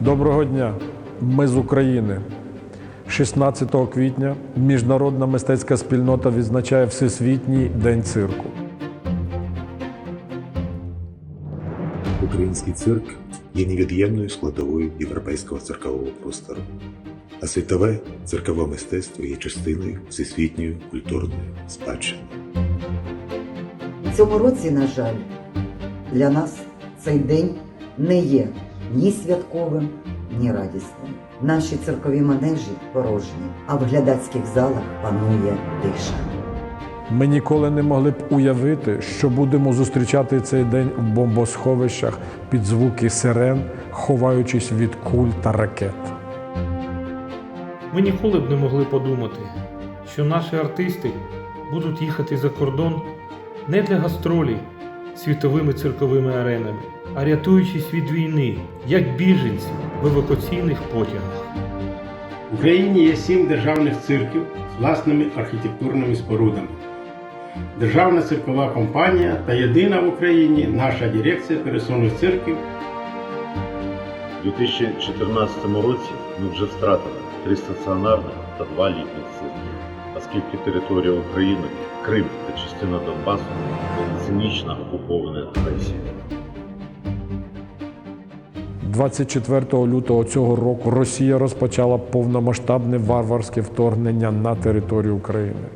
Доброго дня! Ми з України. 16 квітня міжнародна мистецька спільнота відзначає Всесвітній день цирку. Український цирк є невід'ємною складовою європейського циркового простору, а світове циркове мистецтво є частиною всесвітньої культурної спадщини. У цьому році, на жаль, для нас цей день не є ні святковим, ні радісним. Наші циркові манежі порожні, а в глядацьких залах панує тиша. Ми ніколи не могли б уявити, що будемо зустрічати цей день в бомбосховищах під звуки сирен, ховаючись від куль та ракет. Ми ніколи б не могли подумати, що наші артисти будуть їхати за кордон не для гастролі світовими цирковими аренами, а рятуючись від війни, як біженці в евакуаційних потягах. В Україні є сім державних цирків з власними архітектурними спорудами. Державна циркова компанія та єдина в Україні наша дирекція пересувних цирків У 2014 році ми вже втратили три стаціонарних та два літніх цирки, оскільки територія України, Крим та частина Донбасу були цинічно окуповані агресією. 24 лютого цього року Росія розпочала повномасштабне варварське вторгнення на територію України.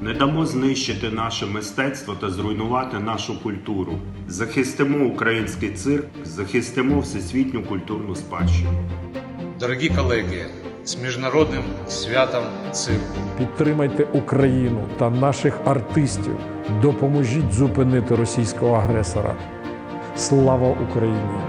Не дамо знищити наше мистецтво та зруйнувати нашу культуру. Захистимо український цирк, захистимо всесвітню культурну спадщину. Дорогі колеги, з міжнародним святом цирку. Підтримайте Україну та наших артистів. Допоможіть зупинити російського агресора. Слава Україні!